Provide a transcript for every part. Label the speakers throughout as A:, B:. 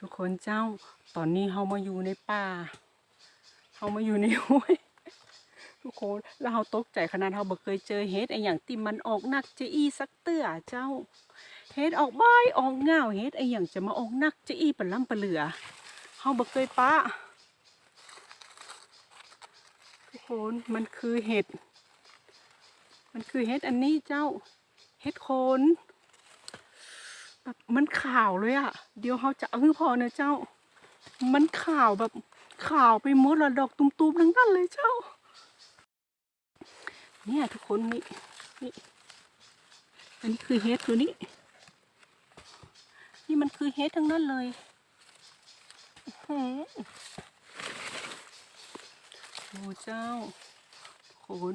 A: ทุกคนเจ้าตอนนี้เฮามาอยู่ในป่าเฮามาอยู่ในห้วยทุกคนแล้วเฮาตกใจขนาดเฮาบ่เคยเจอเฮ็ดไอ้อย่างที่มันออกนักจะอีสักเตื้อเจ้าเฮ็ดออกบายออกง่าวเฮ็ดไอ้อย่างจะมาออกนักจะอีปล่ำปะเหลือเฮาบ่เคยปะทุกคนมันคือเห็ด มันคือเห็ดอันนี้เจ้าเห็ดโคน แบบมันขาวเลยอะเดี๋ยวเขาจะเอาให้พอนะเจ้า มันขาวแบบขาวไปหมดละดอกตุ้มๆทั้งนั้นเลยเจ้า เนี่ยทุกคนนี่นี่ อันนี้คือเฮดตัวนี้ นี่มันคือเฮดทั้งนั้นเลยหืโอ้เจ้าทุกคน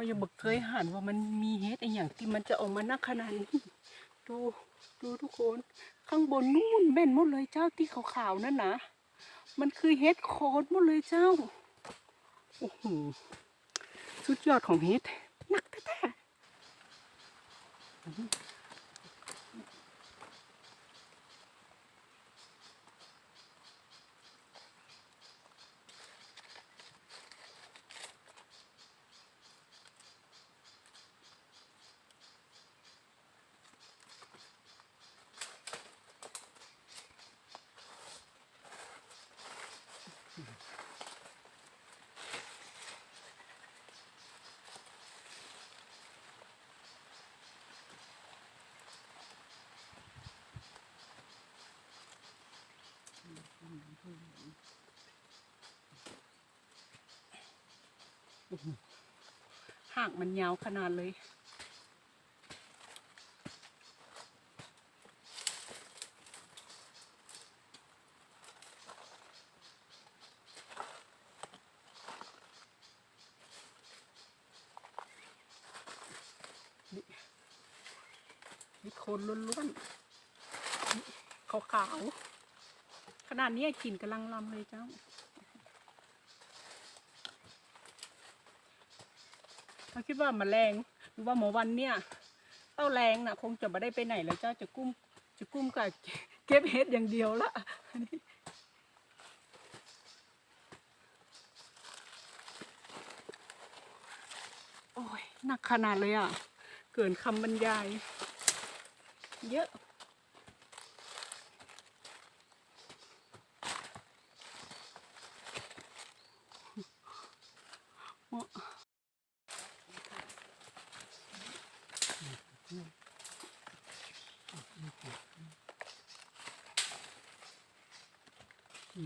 A: อยังบอกเคยหันว่ามันมีเฮดไออย่างที่มันจะออกมานักขนาดนี้ดูดูทุกคน ข้างบนนู่นแม่นหมดเลยเจ้าที่ขาวๆนั่นนะมันคือเฮดโคนหมดเลยเจ้าโอ้โหสุดยอดของเฮดหนักแท้ๆ หากมันยาวขนาดเลยนี่นี่โคนล้วนๆขาวๆขนาดนี้กลิ่นกำลังลำเลยเจ้า เขาคิดว่าแมลงหรือว่าหมอวันเนี่ยเต้าแรงน่ะคงจะไม่ได้ไปไหนแล้วเจ้าจะกุ้มจะกุ้มกับเก็บเห็ดอย่างเดียวละโอ้ยหนักขนาดเลยอะ เกินคำบรรยาย เยอะ นี่อื้อหือ ดู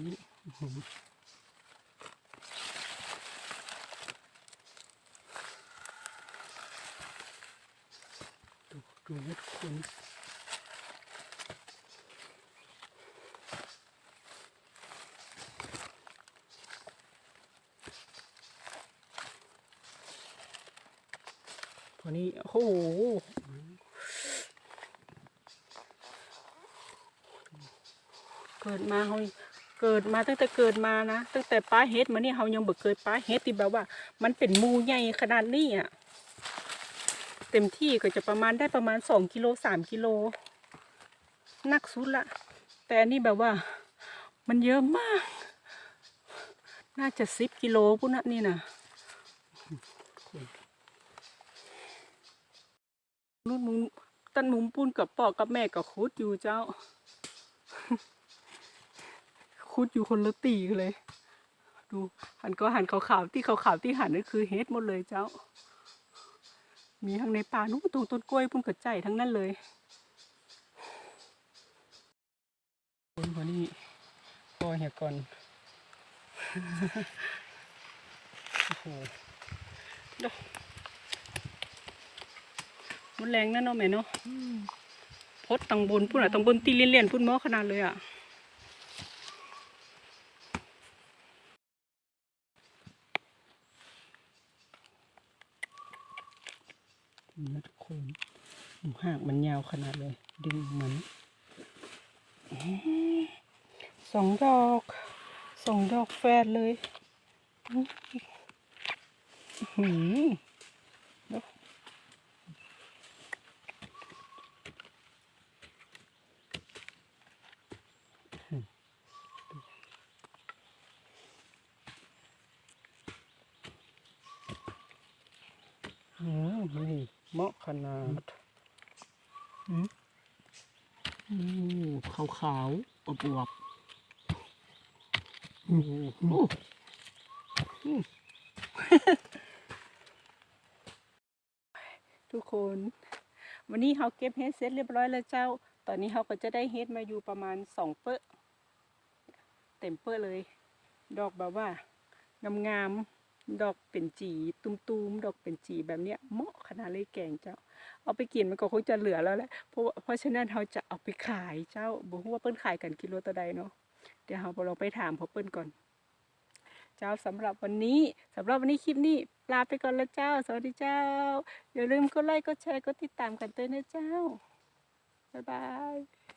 A: ดูนะทุกคนตัวนี้โอ้โหเกิดมาเขา เกิดมาตั้งแต่เกิดมานะตั้งแต่ป้าเฮ็ดมาเนี่ยเขายังบ่เคยป้าเฮ็ดที่แบบว่า มันเป็นมูใหญ่ขนาดนี้อะเต็มที่ก็จะประมาณได้ประมาณสองกิโลสามกิโลนักสุดละแต่อันนี้แบบว่า มันเยอะมาก น่าจะสิบกิโลพุ่นนะนี่นะนุ่นมุมตันมุมปุ้นกับปอกับแม่กับคุดอยู่เจ้า คุดอยู่คนละตีเลย ดูหันก็หันขาวๆที่ขาวๆที่หันนั่นคือเฮดหมดเลยเจ้า มีทั้งในป่านู้นตรงต้นกล้วยพุ่นกระใจทั้งนั้นเลยคนคนนี้พ่อเหียก่อนโอ้โหดูมันแรงนั่นเนาะแม่เนาะพดตังบนพุ่นอะตังบนตีเลี่ยนๆพุ่นหมอขนาดเลยอะ นะทุกคนหากมันยาวขนาดเลย ดึงมันสองดอกสองดอกแฟนเลยหืมอืม เหมาะขนาดอือืมขาวขาวๆอวบอวบๆอืมอืมอืมทุกคน วันนี้เขาเก็บเฮ็ดเสร็จเรียบร้อยแล้วเจ้า ตอนนี้เขาก็จะได้เฮ็ดมาอยู่ประมาณสองเปอะเต็มเปอะเลย ดอกแบบว่างามๆ ดอกเป็นจีตุ้มๆ ดอกเป็นจีแบบเนี้ยเหมาะขนาดเลยแกงเจ้า เอาไปกินมันก็คงจะเหลือแล้วแหละเพราะเพราะฉะนั้นเราจะเอาไปขายเจ้าบอกว่าเปิ้นขายกันกิโลต่อใดเนาะเดี๋ยวเราลองไปถามพอเปิ้นก่อน เจ้าสำหรับวันนี้สำหรับวันนี้คลิปนี้ลาไปก่อนแล้วเจ้า สวัสดีเจ้าอย่าลืมกดไลค์กดแชร์กดติดตามกันด้วยนะเจ้าบ๊ายบาย